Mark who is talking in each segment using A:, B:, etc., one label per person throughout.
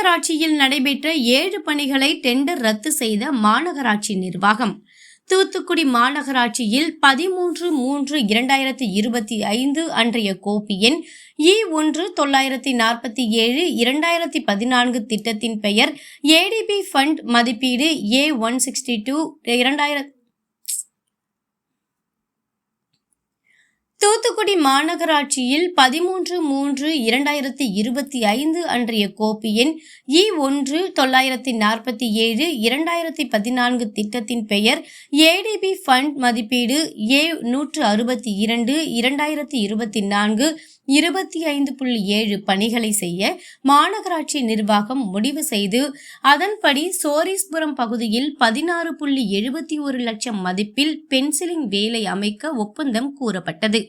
A: மாநகராட்சியில் நடைபெற்ற ஏழு பணிகளை டெண்டர் ரத்து செய்த மாநகராட்சி நிர்வாகம். தூத்துக்குடி மாநகராட்சியில் பதிமூன்று மூன்று இரண்டாயிரத்தி இருபத்தி ஐந்து அன்றைய கோப்பி எண் இ ஒன்று தொள்ளாயிரத்தி நாற்பத்தி ஏழு இரண்டாயிரத்தி பதினான்கு திட்டத்தின் பெயர் ஏடிபி ஃபண்ட் மதிப்பீடு ஏ ஒன் சிக்ஸ்டி டூ இரண்டாயிரத்தி தூத்துக்குடி மாநகராட்சியில் பதிமூன்று மூன்று இரண்டாயிரத்தி இருபத்தி ஐந்து அன்றைய கோப்பியின் இ ஒன்று தொள்ளாயிரத்தி நாற்பத்தி ஏழு இரண்டாயிரத்தி பதினான்கு திட்டத்தின் பெயர் ஏடிபி ஃபண்ட் மதிப்பீடு ஏ நூற்று அறுபத்தி இரண்டு இரண்டாயிரத்தி இருபத்தி நான்கு இருபத்தி ஐந்து புள்ளி ஏழு பணிகளை செய்ய மாநகராட்சி நிர்வாகம் முடிவு செய்து அதன்படி சோரீஸ்புரம் பகுதியில் பதினாறு புள்ளி எழுபத்தி ஒரு லட்சம் மதிப்பில் பென்சிலிங் வேலை அமைக்க ஒப்பந்தம் கூறப்பட்டது.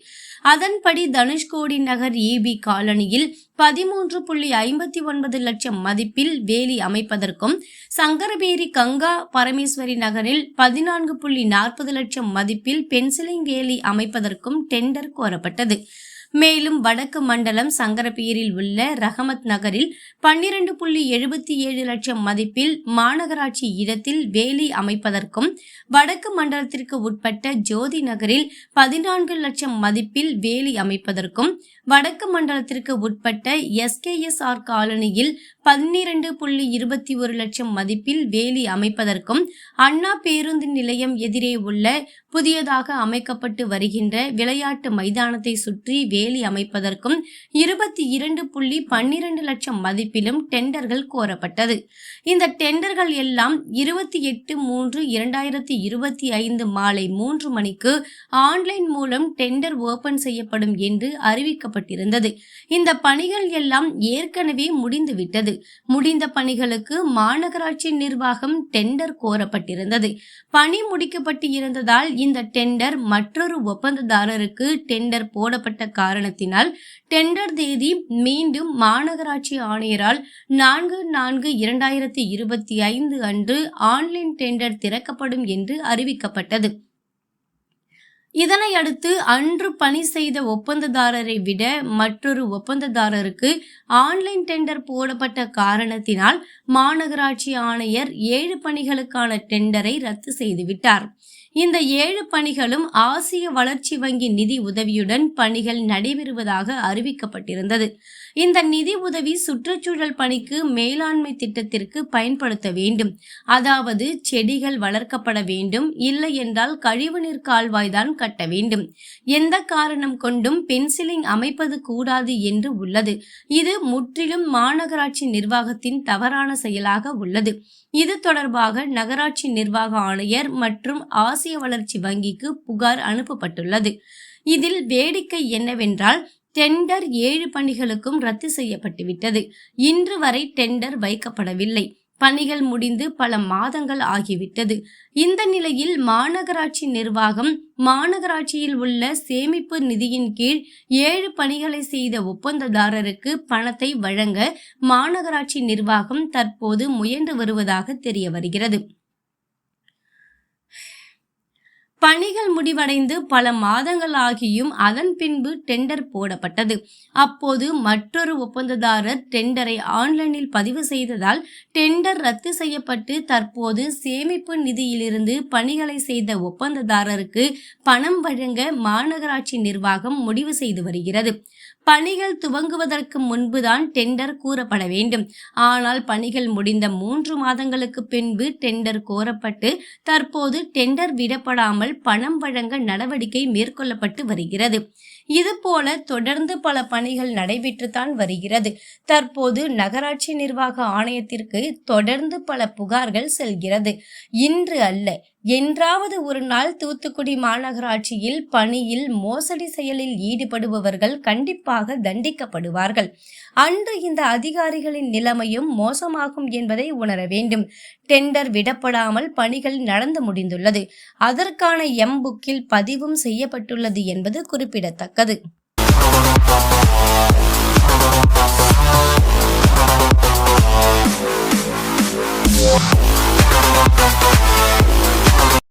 A: அதன்படி தனுஷ்கோடி நகர் ஏபி காலனியில் பதிமூன்று புள்ளி ஐம்பத்தி ஒன்பது லட்சம் மதிப்பில் வேலி அமைப்பதற்கும் சங்கரபேரி கங்கா பரமேஸ்வரி நகரில் பதினான்கு புள்ளி நாற்பது லட்சம் மதிப்பில் பென்சிலிங் வேலி அமைப்பதற்கும் டெண்டர் கோரப்பட்டது. மேலும் வடக்கு மண்டலம் சங்கரபீரில் உள்ள ரஹமத் நகரில் பன்னிரண்டு புள்ளி எழுபத்தி ஏழு லட்சம் மதிப்பில் மாநகராட்சி இடத்தில் வேலி அமைப்பதற்கும் வடக்கு மண்டலத்திற்கு உட்பட்ட ஜோதி நகரில் பதினான்கு லட்சம் மதிப்பில் வேலி அமைப்பதற்கும் வடக்கு மண்டலத்திற்கு உட்பட்ட எஸ்கேஎஸ்ஆர் காலனியில் பன்னிரண்டு புள்ளி இருபத்தி ஒரு லட்சம் மதிப்பில் வேலி அமைப்பதற்கும் அண்ணா பேருந்து நிலையம் எதிரே உள்ள புதியதாக அமைக்கப்பட்டு வருகின்ற விளையாட்டு மைதானத்தை சுற்றி வேலி அமைப்பதற்கும் இருபத்தி இரண்டு புள்ளி பன்னிரண்டு லட்சம் மதிப்பிலும் டெண்டர்கள் கோரப்பட்டது. இந்த டெண்டர்கள் எல்லாம் இருபத்தி எட்டு மூன்று இரண்டாயிரத்தி இருபத்தி ஐந்து மாலை மூன்று மணிக்கு ஆன்லைன் மூலம் டெண்டர் ஓபன் செய்யப்படும் என்று அறிவிக்கப்பட்டிருந்தது. இந்த பணிகள் எல்லாம் ஏற்கனவே முடிந்துவிட்டது. முடிந்த பணிகளுக்கு மாநகராட்சி நிர்வாகம் டெண்டர் கோரப்பட்டிருந்தது. பணி முடிக்கப்பட்டு இருந்ததால் இந்த டெண்டர் மற்றொரு ஒப்பந்ததாரருக்கு டெண்டர் போடப்பட்ட காரணத்தினால் டெண்டர் தேதி மீண்டும் மாநகராட்சி ஆணையரால் நான்கு நான்கு இரண்டாயிரத்தி இருபத்தி ஐந்து அன்று ஆன்லைன் டெண்டர் திறக்கப்படும் என்று அறிவிக்கப்பட்டது. இதனை அடுத்து அன்று பணி செய்த ஒப்பந்ததாரரை விட மற்றொரு ஒப்பந்ததாரருக்கு ஆன்லைன் டெண்டர் போடப்பட்ட காரணத்தினால் மாநகராட்சி ஆணையர் ஏழு பணிகளுக்கான டெண்டரை ரத்து செய்துவிட்டார். இந்த ஏழு பணிகளும் ஆசிய வளர்ச்சி வங்கி நிதி உதவியுடன் பணிகள் நடைபெறுவதாக அறிவிக்கப்பட்டிருந்தது. இந்த நிதி உதவி சுற்றுச்சூழல் பணிக்கு மேலாண்மை திட்டத்திற்கு பயன்படுத்த வேண்டும். அதாவது செடிகள் வளர்க்கப்பட வேண்டும். இல்லை என்றால் கழிவுநீர் கால்வாய்தான் கட்ட வேண்டும். எந்த காரணம் கொண்டும் பென்சிலிங் அமைப்பது கூடாது என்று உள்ளது. இது முற்றிலும் மாநகராட்சி நிர்வாகத்தின் தவறான செயலாக உள்ளது. இது தொடர்பாக நகராட்சி நிர்வாக ஆணையர் மற்றும் ஆசிய வளர்ச்சி வங்கிக்கு புகார் அனுப்பப்பட்டுள்ளது. இதில் வேடிக்கை என்னவென்றால் டெண்டர் ஏழு பணிகளுக்கும் ரத்து செய்யப்பட்டுவிட்டது. இன்று வரை டெண்டர் வைக்கப்படவில்லை. பணிகள் முடிந்து பல மாதங்கள் ஆகிவிட்டது. இந்த நிலையில் மாநகராட்சி நிர்வாகம் மாநகராட்சியில் உள்ள சேமிப்பு நிதியின் கீழ் ஏழு பணிகளை செய்த ஒப்பந்ததாரருக்கு பணத்தை வழங்க மாநகராட்சி நிர்வாகம் தற்போது முயன்று வருவதாக தெரிய வருகிறது. பணிகள் முடிவடைந்து பல மாதங்கள் ஆகியும் அதன் பின்பு டெண்டர் போடப்பட்டது. அப்போது மற்றொரு ஒப்பந்ததாரர் டெண்டரை ஆன்லைனில் பதிவு செய்ததால் டெண்டர் ரத்து செய்யப்பட்டு தற்போது சேமிப்பு நிதியிலிருந்து பணிகளை செய்த ஒப்பந்ததாரருக்கு பணம் வழங்க மாநகராட்சி நிர்வாகம் முடிவு செய்து வருகிறது. பணிகள் துவங்குவதற்கு முன்புதான் டெண்டர் கூறப்பட வேண்டும். ஆனால் பணிகள் முடிந்த மூன்று மாதங்களுக்கு பின்பு டெண்டர் கோரப்பட்டு தற்போது டெண்டர் விடப்படாமல் பணம் வழங்க நடவடிக்கை மேற்கொள்ளப்பட்டு வருகிறது. இதுபோல தொடர்ந்து பல பணிகள் நடைபெற்றுத்தான் வருகிறது. தற்போது நகராட்சி நிர்வாக ஆணையத்திற்கு தொடர்ந்து பல புகார்கள் செல்கிறது. இன்று அல்ல என்றாவது ஒரு நாள் தூத்துக்குடி மாநகராட்சியில் பணியில் மோசடி செயலில் ஈடுபடுபவர்கள் கண்டிப்பாக தண்டிக்கப்படுவார்கள். அன்று இந்த அதிகாரிகளின் நிலைமையும் மோசமாகும் என்பதை உணர வேண்டும். டெண்டர் விடப்படாமல் பணிகள் நடந்து முடிந்துள்ளது. அதற்கான எம் புக்கில் பதிவும் செய்யப்பட்டுள்ளது என்பது குறிப்பிடத்தக்கது.
B: குறிப்பிடத்தக்கது